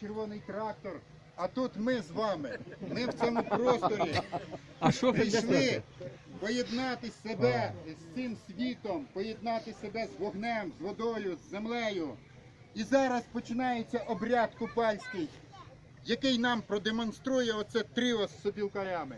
червоний трактор. А тут ми з вами. Ми в цьому просторі А що ви прийшли поєднати себе з цим світом, поєднати себе з вогнем, з водою, з землею. І зараз починається обряд купальський, який нам продемонструє оце тріо з сопілкарями.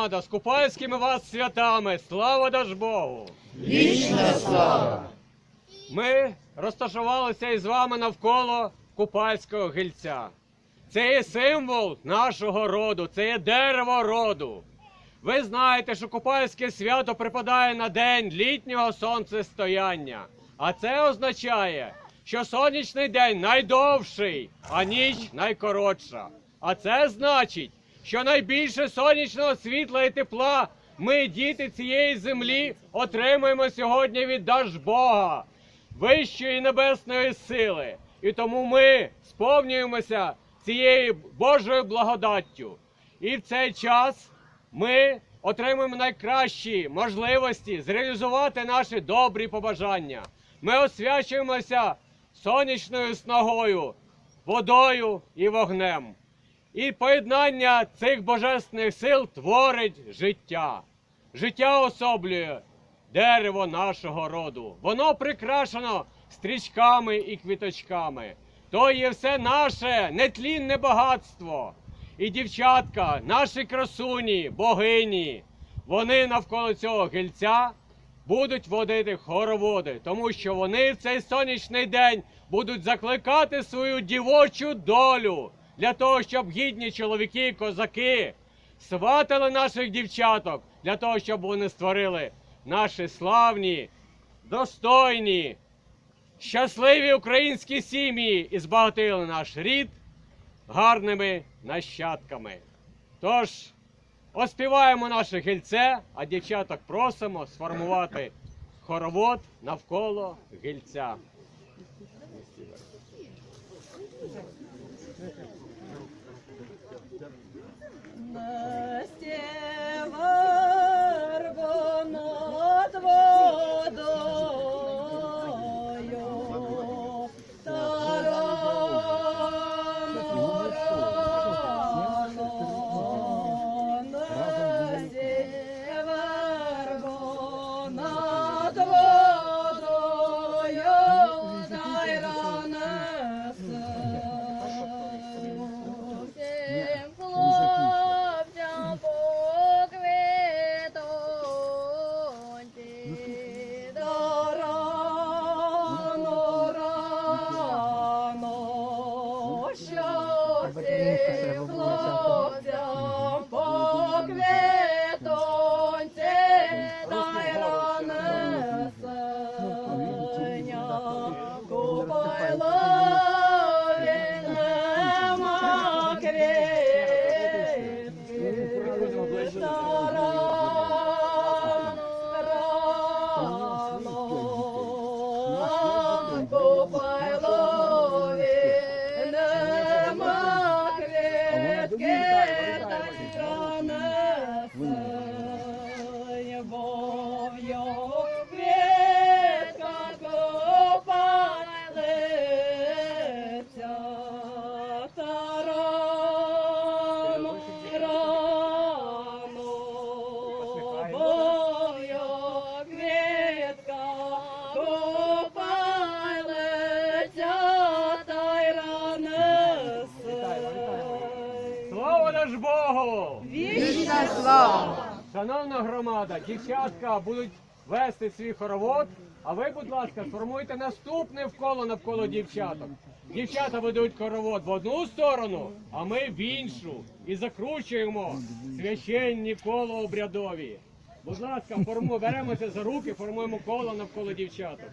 Громада, з купальськими вас святами, слава даж Богу! Вічна слава! Ми розташувалися із вами навколо купальського гільця. Це є символ нашого роду, це є дерево роду. Ви знаєте, що купальське свято припадає на день літнього сонцестояння. А це означає, що сонячний день найдовший, а ніч найкоротша. А це значить, що найбільше сонячного світла і тепла ми, діти цієї землі, отримуємо сьогодні від Дажбога, вищої небесної сили. І тому ми сповнюємося цією Божою благодаттю. І в цей час ми отримуємо найкращі можливості зреалізувати наші добрі побажання. Ми освячуємося сонячною снагою, водою і вогнем. І поєднання цих божественних сил творить життя. Життя особлює дерево нашого роду. Воно прикрашено стрічками і квіточками. То є все наше нетлінне багатство. І дівчатка, наші красуні, богині, вони навколо цього гільця будуть водити хороводи, тому що вони в цей сонячний день будуть закликати свою дівочу долю для того, щоб гідні чоловіки козаки сватали наших дівчаток для того, щоб вони створили наші славні, достойні, щасливі українські сім'ї і збагатили наш рід гарними нащадками. Тож оспіваємо наше гільце, а дівчаток просимо сформувати хоровод навколо гільця. Настя верба Bye. Наш Богу! Вічна слава! Шановна громада, дівчатка будуть вести свій хоровод, а ви, будь ласка, сформуйте наступне вколо навколо дівчаток. Дівчата ведуть хоровод в одну сторону, а ми в іншу. І закручуємо священні коло обрядові. Будь ласка, форму, беремося за руки, формуємо коло навколо дівчаток.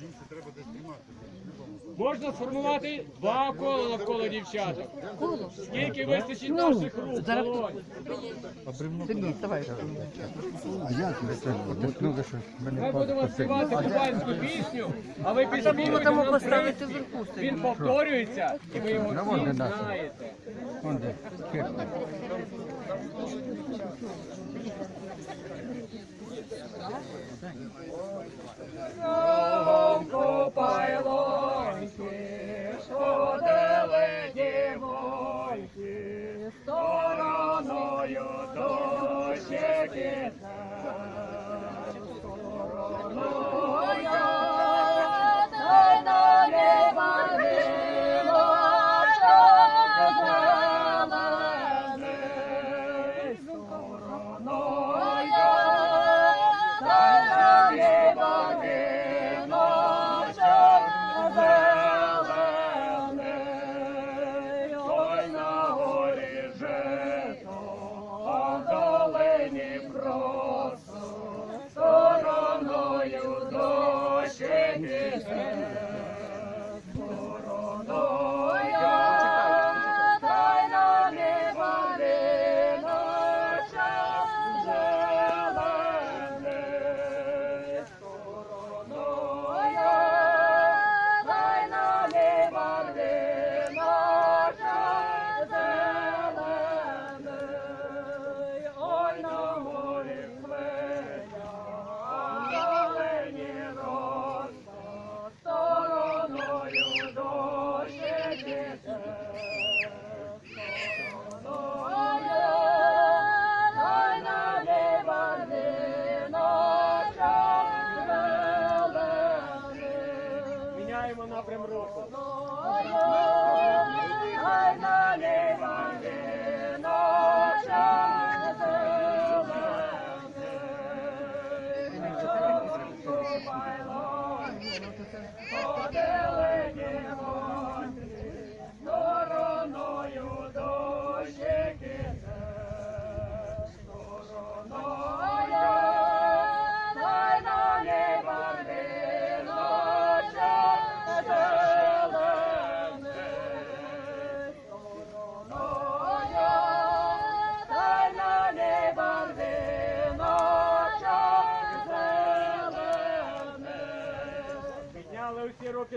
Можна сформувати два кола навколо дівчаток. Скільки вистачить наших рук, долонь? Ми будемо співати кубанську пісню, а ви підспівуєте нам третій. Він повторюється, і ви його всі знаєте. Копайлоньки,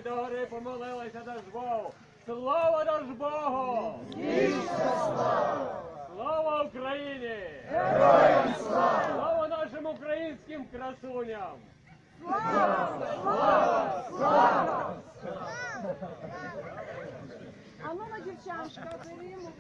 руки до гори, помолилися до Богу. Слава даж Богу! Слава Україні! Героям слава! Слава нашим українським красуням! А ну на дівчанка, берімо.